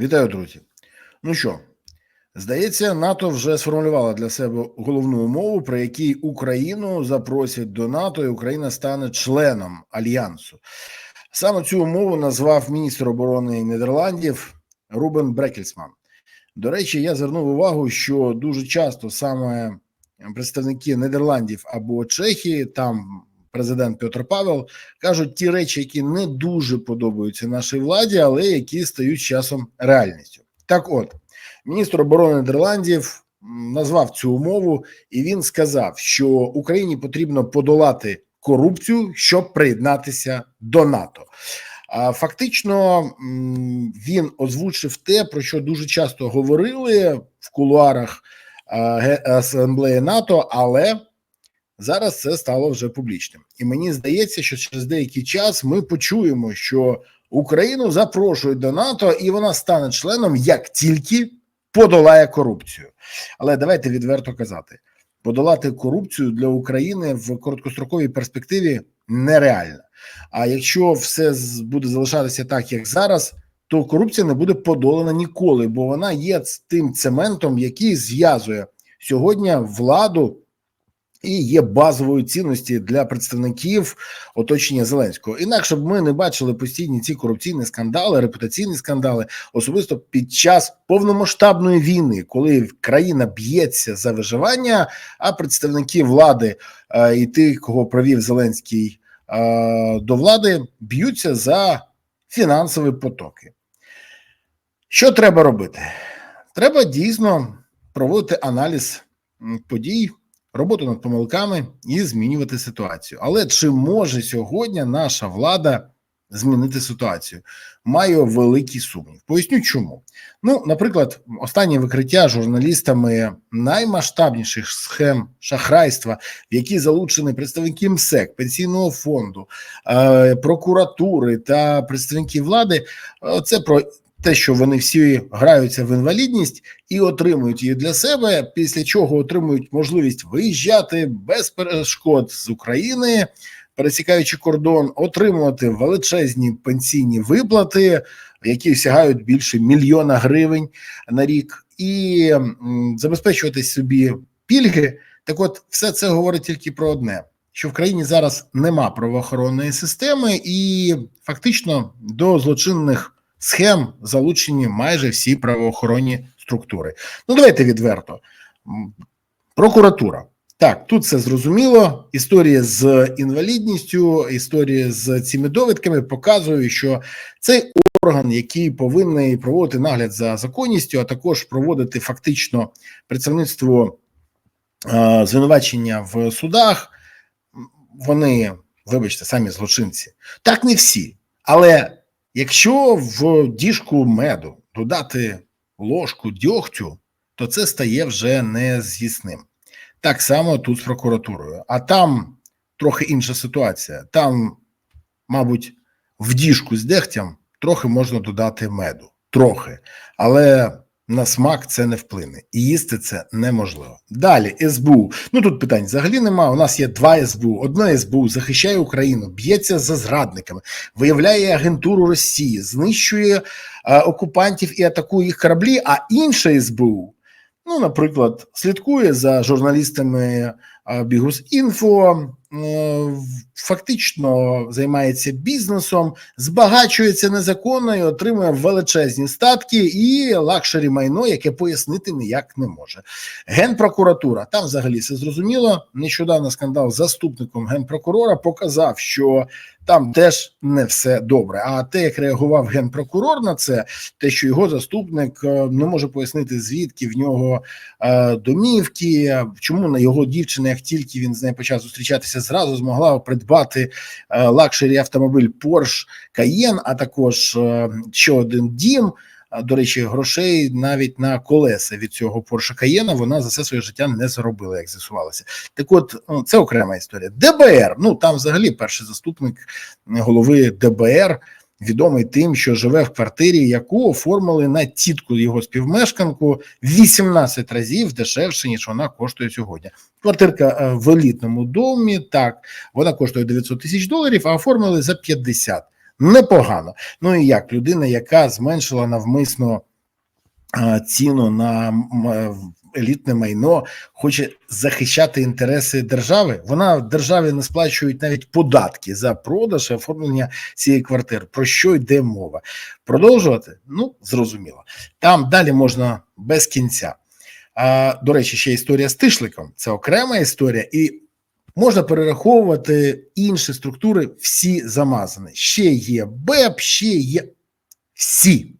Вітаю, друзі. Ну що, здається, НАТО вже сформулювала для себе головну умову, при якій Україну запросять до НАТО, і Україна стане членом альянсу. Саме цю умову назвав міністр оборони Нідерландів Рубен Брекельсман. До речі, я звернув увагу, що дуже часто саме представники Нідерландів або Чехії, там президент Петр Павел, кажуть ті речі, які не дуже подобаються нашій владі, але які стають часом реальністю. Так, от міністр оборони Нідерландів назвав цю умову, і він сказав, що Україні потрібно подолати корупцію, щоб приєднатися до НАТО. Фактично він озвучив те, про що дуже часто говорили в кулуарах асамблеї НАТО, але зараз це стало вже публічним. І мені здається, що через деякий час ми почуємо, що Україну запрошують до НАТО, і вона стане членом як тільки подолає корупцію. Але давайте відверто казати: подолати корупцію для України в короткостроковій перспективі нереально. А якщо все буде залишатися так, як зараз, то корупція не буде подолана ніколи, бо вона є тим цементом, який зв'язує сьогодні владу і є базовою цінності для представників оточення Зеленського. Інакше б ми не бачили постійні ці корупційні скандали, репутаційні скандали, особисто під час повномасштабної війни, коли країна б'ється за виживання, а представники влади е, і тих, кого провів Зеленський е, до влади, б'ються за фінансові потоки. Що треба робити? Треба дійсно проводити аналіз подій, роботу над помилками і змінювати ситуацію. Але чи може сьогодні наша влада змінити ситуацію? Маю великий сумнів. Поясню, чому. Ну, наприклад, останнє викриття журналістами наймасштабніших схем шахрайства, в які залучені представники МСЕК, пенсійного фонду, е, прокуратури та представники влади. е, Це про те, що вони всі граються в інвалідність і отримують її для себе, після чого отримують можливість виїжджати без перешкод з України, пересікаючи кордон, отримувати величезні пенсійні виплати, які сягають більше мільйона гривень на рік, і забезпечувати собі пільги. Так, от, все це говорить тільки про одне: що в країні зараз нема правоохоронної системи, і фактично до злочинних схем залучені майже всі правоохоронні структури. Ну, давайте відверто. Прокуратура. Так, тут все зрозуміло. Історія з інвалідністю, історія з цими довідками показує, що цей орган, який повинен проводити нагляд за законністю, а також проводити фактично представництво е, звинувачення в судах, вони, вибачте, самі злочинці. Так не всі. Але якщо в діжку меду додати ложку дьогтю, то це стає вже нез'їсним. Так само тут з прокуратурою. А там трохи інша ситуація. Там, мабуть, в діжку з дегтям трохи можна додати меду. Трохи. Але на смак це не вплине. І їсти це неможливо. Далі СБУ. Ну тут питань взагалі нема. У нас є два СБУ. Одне СБУ захищає Україну, б'ється за зрадниками, виявляє агентуру Росії, знищує е, окупантів і атакує їх кораблі. А інше СБУ, ну, наприклад, слідкує за журналістами Бігус.Інфо, фактично займається бізнесом, збагачується незаконно і отримує величезні статки і лакшері майно, яке пояснити ніяк не може. Генпрокуратура там взагалі все зрозуміло. Нещодавно скандал з заступником генпрокурора показав, що там теж не все добре. А те, як реагував генпрокурор на це, те, що його заступник е, не може пояснити, звідки в нього е, домівки, чому на його дівчина, як тільки він з нею почав зустрічатися, зразу змогла придбати е, лакшері автомобіль Porsche Cayenne, а також е, ще один дім. До речі, грошей навіть на колеса від цього Porsche Cayenne вона за все своє життя не заробила, як з'ясувалося. Так, от ну, це окрема історія. ДБР. Ну там взагалі перший заступник голови ДБР. Відомий тим, що живе в квартирі, яку оформили на тітку його співмешканку 18 разів дешевше, ніж вона коштує сьогодні. Квартирка е, в елітному домі, так, вона коштує 900 тисяч доларів, а оформили за 50. Непогано. Ну і як людина, яка зменшила навмисно ціну на е, елітне майно, хоче захищати інтереси держави. Вона в державі не сплачують навіть податки за продаж і оформлення цієї квартири. Про що йде мова? Продовжувати? Ну зрозуміло. Там далі можна без кінця. А, до речі, ще історія з тишликом. Це окрема історія, і можна перераховувати інші структури, всі замазані. Ще є БЕП, ще є всі.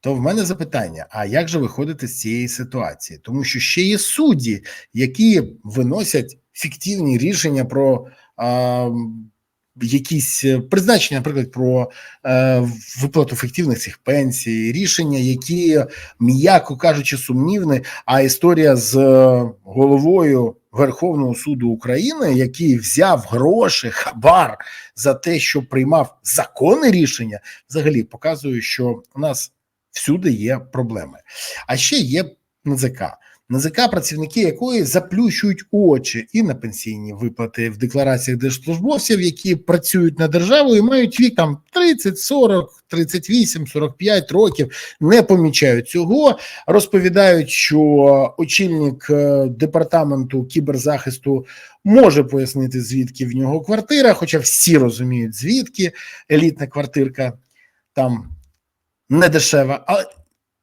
То в мене запитання: а як же виходити з цієї ситуації? Тому що ще є судді, які виносять фіктивні рішення про якісь е, призначення, наприклад, про е, виплату фіктивних цих пенсій, рішення, які, м'яко кажучи, сумнівні. А історія з е, головою Верховного суду України, який взяв гроші, хабар за те, що приймав законне рішення, взагалі показує, що у нас всюди є проблеми. А ще є НЗК. НЗК, працівники якої заплющують очі і на пенсійні виплати в деклараціях держслужбовців, які працюють на державу і мають вік там 30, 40, 38, 45 років, не помічають цього. Розповідають, що очільник е, департаменту кіберзахисту може пояснити, звідки в нього квартира, хоча всі розуміють, звідки елітна квартирка там не дешева, але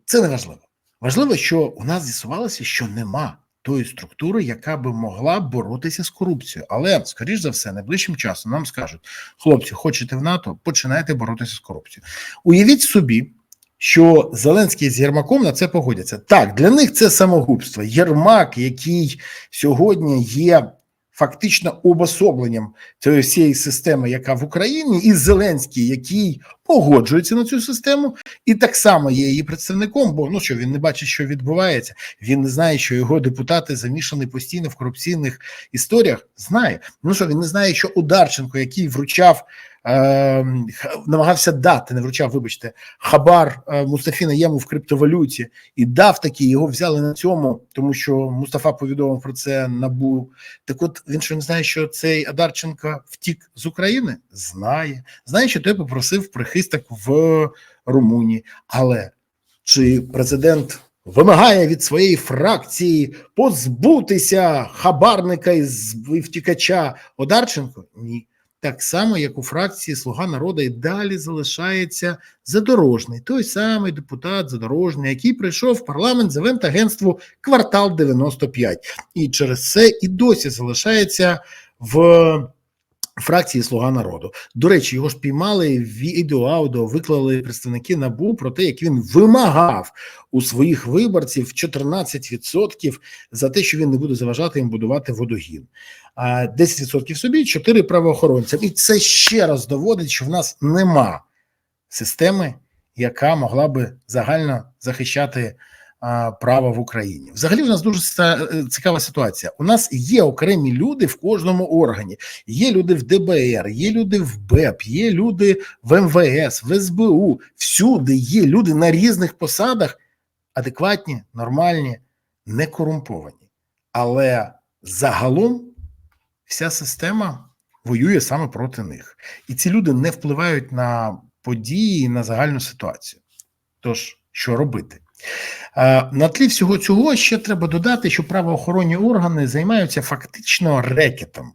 це не важливо. Важливо, що у нас з'ясувалося, що нема тої структури, яка би могла боротися з корупцією. Але, скоріш за все, найближчим часом нам скажуть: хлопці, хочете в НАТО, починайте боротися з корупцією. Уявіть собі, що Зеленський з Єрмаком на це погодяться. Так, для них це самогубство. Єрмак, який сьогодні є фактично обособленням цієї всієї системи, яка в Україні, і Зеленський, який погоджується на цю систему, і так само є її представником. Бо ну що він не бачить, що відбувається. Він не знає, що його депутати замішані постійно в корупційних історіях. Знає. Ну що він не знає, що Ударченко, який вручав. Е, намагався дати, не вручав, вибачте, хабар е, Мустафі Наєму в криптовалюті і дав такі, його взяли на цьому, тому що Мустафа повідомив про це набу. Так от він що не знає, що цей Адарченко втік з України? Знає. Знає, що той попросив прихисток в Румунії. Але чи президент вимагає від своєї фракції позбутися хабарника і втікача Одарченко? Ні. Так само, як у фракції Слуга народу і далі залишається задорожний, той самий депутат Задорожний, який прийшов в парламент з івент-агентству квартал 95. І через це і досі залишається в фракції Слуга народу. До речі, його ж піймали відео, аудіо виклали представники набу про те, як він вимагав у своїх виборців 14% за те, що він не буде заважати їм будувати водогін. А 10% собі, 4 правоохоронцям. І це ще раз доводить, що в нас нема системи, яка могла би загально захищати а, право в Україні. Взагалі, в нас дуже цікава ситуація. У нас є окремі люди в кожному органі. Є люди в ДБР, є люди в БЕП, є люди в МВС, в СБУ. Всюди є люди на різних посадах, адекватні, нормальні, не корумповані. Але загалом вся система воює саме проти них, і ці люди не впливають на події, на загальну ситуацію. Тож, що робити? На тлі всього цього ще треба додати, що правоохоронні органи займаються фактично рекетом,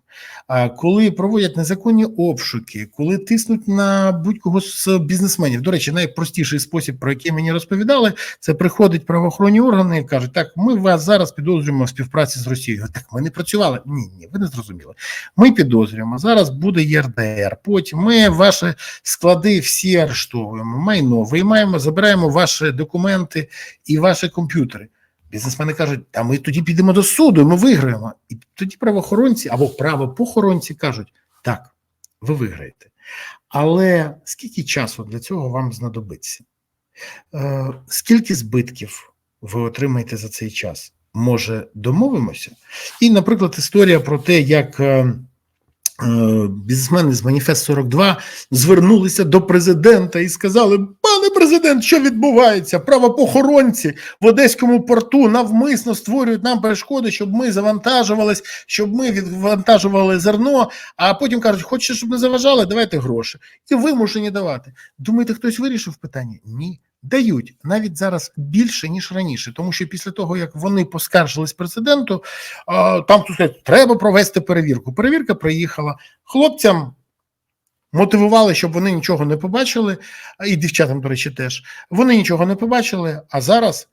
коли проводять незаконні обшуки, коли тиснуть на будь-кого з бізнесменів. До речі, найпростіший спосіб, про який мені розповідали, це приходять правоохоронні органи і кажуть: так, ми вас зараз підозрюємо в співпраці з Росією. Так, ми не працювали. Ні, ні, ви не зрозуміли. Ми підозрюємо. Зараз буде ЄРДР. Потім ми ваші склади всі арештовуємо, майно виймаємо, забираємо ваші документи і ваші комп'ютери. Бізнесмени кажуть, а ми тоді підемо до суду, ми виграємо. І тоді правоохоронці або правопохоронці кажуть, так, ви виграєте. Але скільки часу для цього вам знадобиться? Е, Скільки збитків ви отримаєте за цей час? Може, домовимося? І, наприклад, історія про те, як. Е, Бізнесмени з Маніфест 42 звернулися до президента і сказали: пане президент, що відбувається? Правопохоронці в Одеському порту навмисно створюють нам перешкоди, щоб ми завантажувались, щоб ми відвантажували зерно. А потім кажуть, хочете, щоб не заважали, давайте гроші. І вимушені давати. Думаєте, хтось вирішив питання? Ні. дають навіть зараз більше ніж раніше, тому що після того як вони поскаржились президенту, там тут треба провести перевірку. Перевірка приїхала хлопцям. Мотивували, щоб вони нічого не побачили, і дівчатам, до речі, теж вони нічого не побачили. А зараз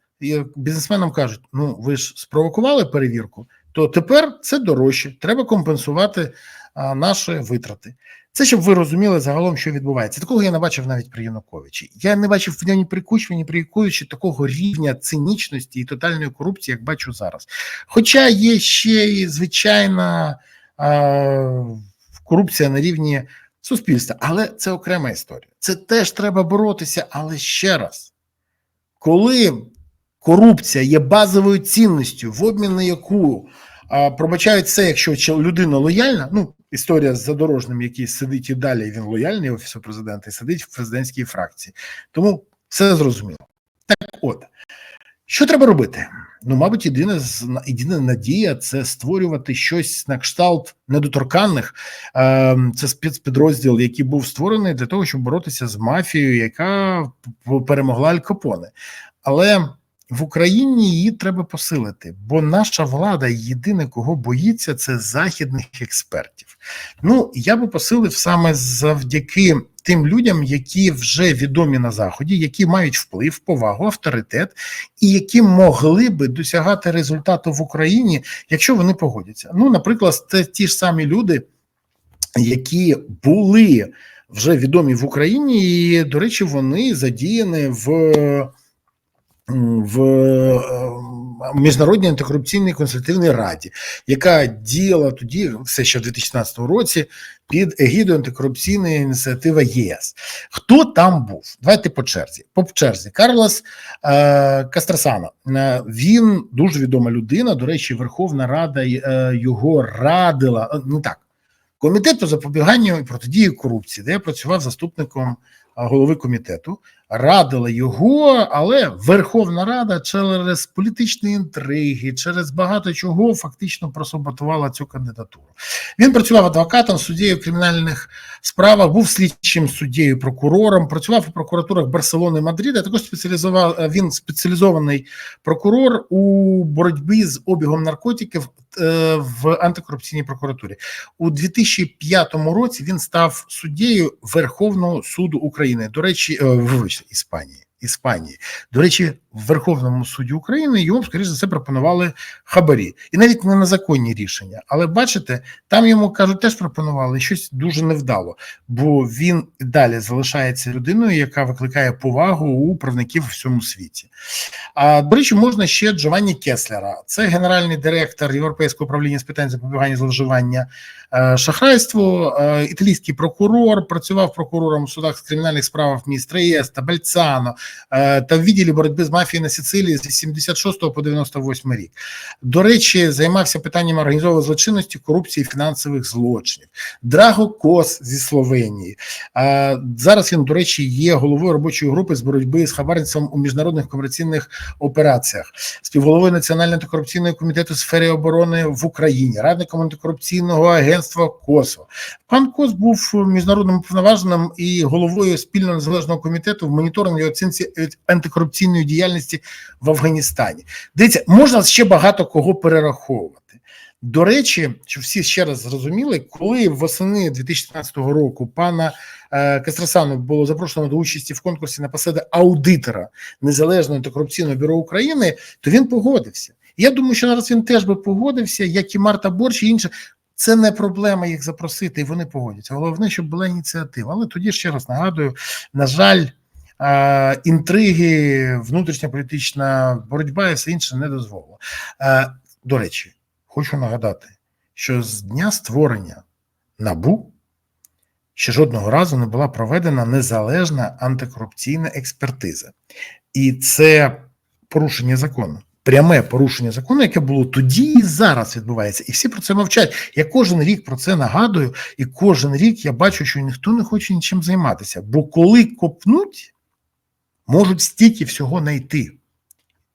бізнесменам кажуть: ну ви ж спровокували перевірку, то тепер це дорожче. Треба компенсувати а, наші витрати. Це щоб ви розуміли загалом, що відбувається. Такого я не бачив навіть при Януковичі. Я не бачив в ні при Кучмі, ні при Януковичі такого рівня цинічності і тотальної корупції, як бачу зараз. Хоча є ще і звичайна а, корупція на рівні суспільства, але це окрема історія. Це теж треба боротися. Але ще раз, коли корупція є базовою цінністю, в обмін на яку а, пробачають все, якщо людина лояльна, ну історія з задорожним, який сидить і далі, він лояльний офісу президента і сидить в президентській фракції. Тому все зрозуміло. Так, от що треба робити? Ну, мабуть, єдина єдина надія це створювати щось на кшталт недоторканних. Це спецпідрозділ, який був створений для того, щоб боротися з мафією, яка перемогла Аль Капоне. Але в Україні її треба посилити, бо наша влада єдине, кого боїться, це західних експертів. Ну я би посилив саме завдяки тим людям, які вже відомі на заході, які мають вплив, повагу, авторитет, і які могли би досягати результату в Україні, якщо вони погодяться. Ну, наприклад, це ті ж самі люди, які були вже відомі в Україні, і до речі, вони задіяні в в е, міжнародній антикорупційній консультативній раді, яка діяла тоді, все ще в 2016 році, під егідою антикорупційної ініціативи ЄС. Хто там був? Давайте по черзі. По черзі Карлос е, Кастрасано. Е, він дуже відома людина. До речі, Верховна Рада е, його радила. Е, ну так, комітет по запобіганню і протидії корупції, де я працював заступником голови комітету, радила його, але Верховна Рада через політичні інтриги, через багато чого фактично просаботувала цю кандидатуру. Він працював адвокатом, суддєю в кримінальних справах, був слідчим суддєю, прокурором, працював у прокуратурах Барселони Мадрида. Також спеціалізував він спеціалізований прокурор у боротьбі з обігом наркотиків е, в антикорупційній прокуратурі у 2005 році. Він став суддєю Верховного суду України. До речі, е, вибачте, Іспанії. Іспанії. До речі, в Верховному суді України йому, скоріш за все, пропонували хабарі. І навіть не на законні рішення. Але бачите, там йому кажуть, теж пропонували щось дуже невдало, бо він далі залишається людиною, яка викликає повагу у правників у всьому світі. А до речі, можна ще Джованні Кеслера, це генеральний директор Європейського управління з питань запобігання зловживання е, шахрайству, е, італійський прокурор, працював прокурором у судах з кримінальних справах міністра ЄС та Бальцано е, та в відділі боротьби з мафії на Сицилії з 76 по 98 рік. До речі, займався питанням організованої злочинності, корупції, фінансових злочинів. Драго Кос зі Словенії. Зараз він, до речі, є головою робочої групи з боротьби з хабарництвом у міжнародних комерційних операціях, співголовою Національного антикорупційного комітету в сфері оборони в Україні, радником антикорупційного агентства Косо. Пан Кос був міжнародним повноваженим і головою спільно незалежного комітету в моніторингу і оцінці антикорупційної діяльності в Афганістані. Дивіться, можна ще багато кого перераховувати. До речі, що всі ще раз зрозуміли, коли восени 2015 року пана е, Кастрасану було запрошено до участі в конкурсі на посади аудитора Незалежного антикорупційного бюро України, то він погодився. Я думаю, що зараз він теж би погодився, як і Марта Борч і інше. Це не проблема їх запросити, і вони погодяться. Головне, щоб була ініціатива. Але тоді ще раз нагадую: на жаль, інтриги, внутрішня політична боротьба і все інше не дозволило. До речі. Хочу нагадати, що з дня створення набу ще жодного разу не була проведена незалежна антикорупційна експертиза, і це порушення закону, пряме порушення закону, яке було тоді і зараз відбувається, і всі про це мовчать. Я кожен рік про це нагадую, і кожен рік я бачу, що ніхто не хоче нічим займатися. Бо коли копнуть, можуть стільки всього знайти.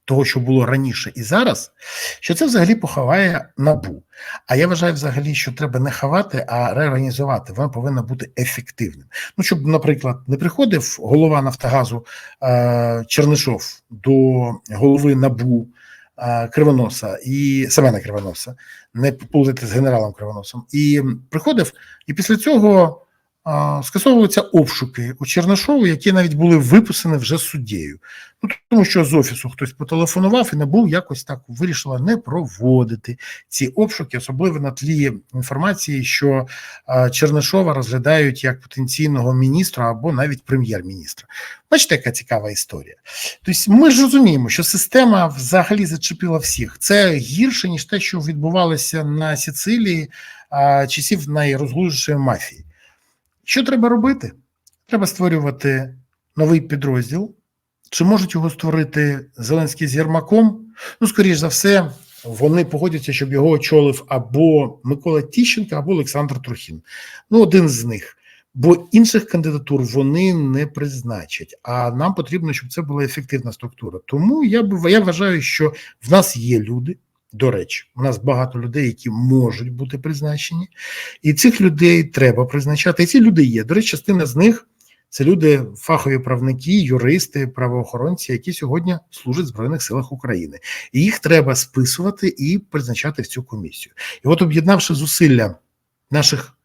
того, що було раніше і зараз, що це взагалі поховає набу. А я вважаю, взагалі, що треба не ховати, а реорганізувати. Воно повинно бути ефективним. Ну, щоб, наприклад, не приходив голова Нафтогазу е, Чернишов до голови набу. Е, Кривоноса і Семена Кривоноса, не плутати з генералом Кривоносом, і приходив, і після цього скасовуються обшуки у Чернишову, які навіть були виписані вже суддєю. Ну тому що з офісу хтось потелефонував і набув якось так вирішила не проводити ці обшуки, особливо на тлі інформації, що Чернишова розглядають як потенційного міністра або навіть прем'єр-міністра. Бачите, яка цікава історія. Тобто, ми ж розуміємо, що система взагалі зачепила всіх. Це гірше ніж те, що відбувалося на Сицилії а, часів найрозглужішої мафії. Що треба робити? Треба створювати новий підрозділ. Чи можуть його створити Зеленський з Єрмаком? Ну, скоріш за все, вони погодяться, щоб його очолив або Микола Тіщенко, або Олександр Трухін. Ну, один з них. Бо інших кандидатур вони не призначать. А нам потрібно, щоб це була ефективна структура. Тому я я вважаю, що в нас є люди. До речі, у нас багато людей, які можуть бути призначені, і цих людей треба призначати. І ці люди є. До речі, частина з них це люди, фахові правники, юристи, правоохоронці, які сьогодні служать в Збройних силах України. І їх треба списувати і призначати в цю комісію. І от, об'єднавши зусилля наших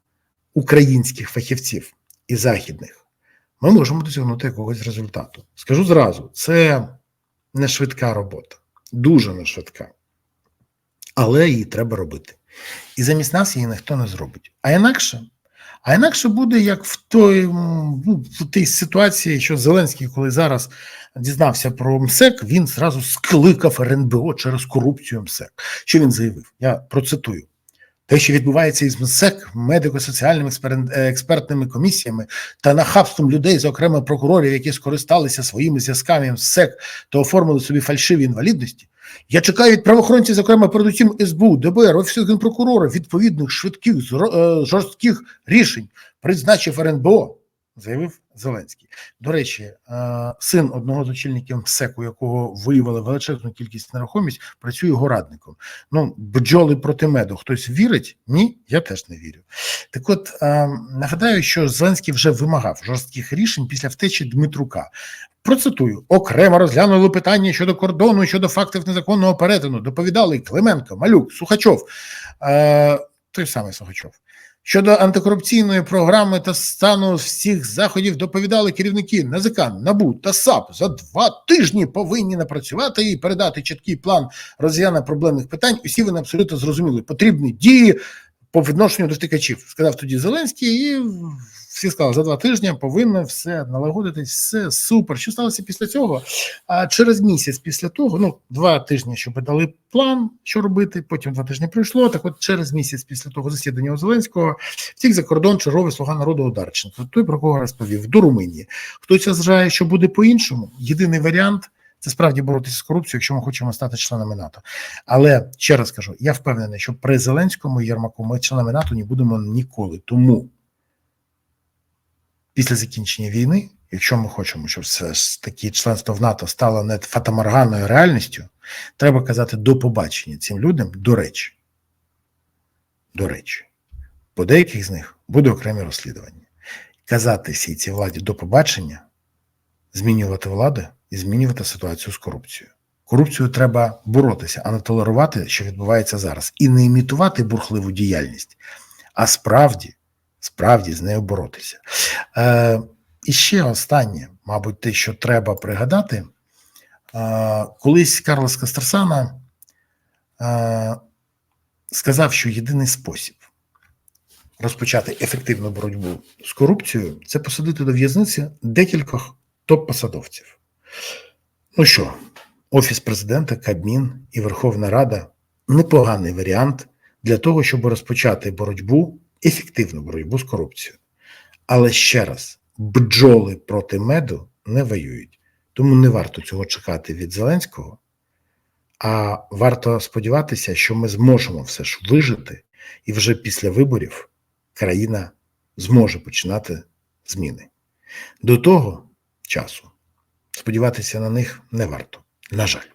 українських фахівців і західних, ми можемо досягнути якогось результату. Скажу зразу: це не швидка робота, дуже не швидка але її треба робити. І замість нас її ніхто не зробить. А інакше, а інакше буде як в той ну, в тій ситуації, що Зеленський, коли зараз дізнався про МСЕК, він зразу скликав РНБО через корупцію МСЕК. Що він заявив? Я процитую. Те, що відбувається із МСЕК, медико-соціальними експертними комісіями та нахабством людей, зокрема прокурорів, які скористалися своїми зв'язками МСЕК та оформили собі фальшиві інвалідності, я чекаю від правоохоронців, зокрема, передусім СБУ, ДБР, Офісу Генпрокурора, відповідних швидких е, жорстких рішень призначив РНБО, заявив Зеленський. До речі, е, син одного з очільників МСЕКу, якого виявили величезну кількість нерухомість, працює його радником. Ну, бджоли проти меду. Хтось вірить? Ні, я теж не вірю. Так, от е, нагадаю, що Зеленський вже вимагав жорстких рішень після втечі Дмитрука. Процитую, окремо розглянули питання щодо кордону, щодо фактів незаконного перетину. Доповідали Клименко, Малюк, Сухачов, е, той самий Сухачов. Щодо антикорупційної програми та стану всіх заходів доповідали керівники НАЗК, НАБУ та САП за два тижні повинні напрацювати і передати чіткий план розв'язання проблемних питань. Усі вони абсолютно зрозуміли. Потрібні дії по відношенню до втикачів, Сказав тоді Зеленський, і всі сказали, за два тижні повинно все налагодитись, все супер. Що сталося після цього? А через місяць після того, ну два тижні, щоб дали план, що робити. Потім два тижні пройшло. Так, от через місяць після того засідання у Зеленського втік за кордон черговий слуга народу Одарченко. Той про кого розповів до Румунії. Хтось вважає, що буде по-іншому. Єдиний варіант. Це справді боротися з корупцією, якщо ми хочемо стати членами НАТО. Але ще раз кажу: я впевнений, що при Зеленському і Єрмаку ми членами НАТО не будемо ніколи. Тому після закінчення війни, якщо ми хочемо, щоб все ж таки членство в НАТО стало не фатаморганою реальністю, треба казати до побачення цим людям до речі. До речі, по деяких з них буде окреме розслідування. Казати всій цій владі до побачення, змінювати владу і змінювати ситуацію з корупцією. Корупцію треба боротися, а не толерувати, що відбувається зараз, і не імітувати бурхливу діяльність, а справді справді з нею боротися. Е, І ще останнє, мабуть, те, що треба пригадати, е, колись Карлос Кастерсана е, сказав, що єдиний спосіб розпочати ефективну боротьбу з корупцією це посадити до в'язниці декількох топ-посадовців. Ну що, Офіс президента, Кабмін і Верховна Рада непоганий варіант для того, щоб розпочати боротьбу ефективну боротьбу з корупцією. Але ще раз, бджоли проти меду не воюють. Тому не варто цього чекати від Зеленського, а варто сподіватися, що ми зможемо все ж вижити, і вже після виборів країна зможе починати зміни. До того часу сподіватися на них не варто. На жаль.